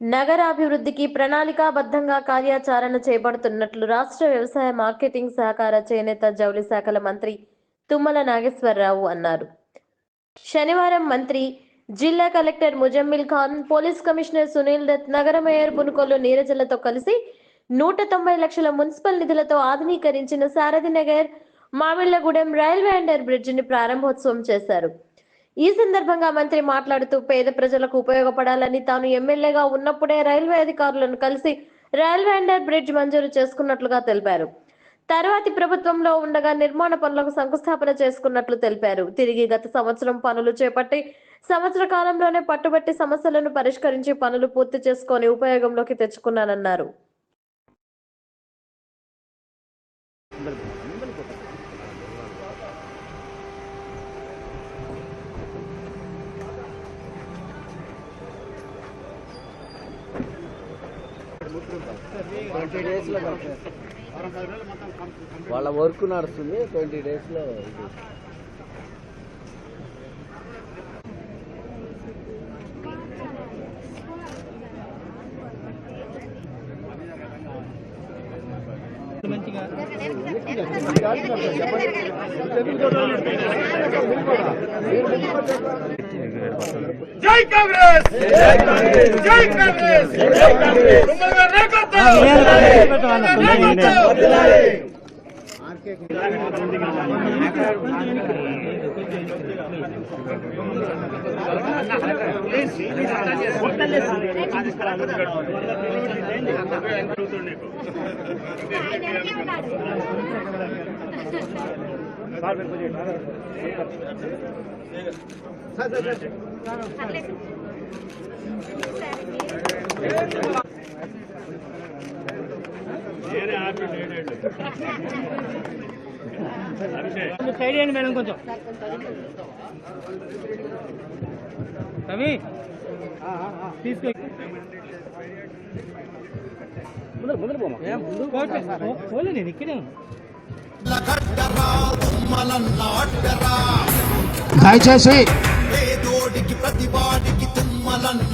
నగరాభివృద్ధికి ప్రణాళికాబద్ధంగా కార్యాచరణ చేపడుతున్నట్లు రాష్ట్ర వ్యవసాయ మార్కెటింగ్ సహకార చేనేత జౌళి శాఖల మంత్రి తుమ్మల నాగేశ్వరరావు అన్నారు. శనివారం మంత్రి జిల్లా collector Muzammil Khan police commissioner Sunil Dutt నగర మేయర్ పునుకొల్లు నీరజలతో కలిసి నూట తొంభై లక్షల మున్సిపల్ నిధులతో ఆధునీకరించిన సారథి నగర్ మామిళ్ళగూడెం రైల్వే అండర్ బ్రిడ్జిని ప్రారంభోత్సవం చేశారు. ఈ సందర్భంగా మంత్రి మాట్లాడుతూ పేద ప్రజలకు ఉపయోగపడాలని తాను ఎమ్మెల్యేగా ఉన్నప్పుడే రైల్వే అధికారులను కలిసి రైల్వే అండర్ బ్రిడ్జ్ మంజూరు చేసుకున్నట్లుగా తెలిపారు. తర్వాతి ప్రభుత్వంలో ఉండగా నిర్మాణ పనులకు శంకుస్థాపన చేసుకున్నట్లు తెలిపారు. తిరిగి గత సంవత్సరం పనులు చేపట్టి సంవత్సర కాలంలోనే పట్టుబట్టి సమస్యలను పరిష్కరించి పనులు పూర్తి చేసుకొని ఉపయోగంలోకి తెచ్చుకున్నానన్నారు. ట్వంటీ డేస్లో వాళ్ళ వర్క్ నడుస్తుంది ట్వంటీ డేస్లో ఇది. జై కాంగ్రెస్! జై కాంగ్రెస్! జై కాంగ్రెస్! సార్ కాంగ్రెస్ తుమ్మల నాయకత్వం తుమ్మల నాయకత్వం సైడ్ మేడం కొంచెం రవి తీసుకో పోలే నేను ఇక్కడే ఉన్నా. దయచేసి ప్రతివాడికి తుమ్మలన్న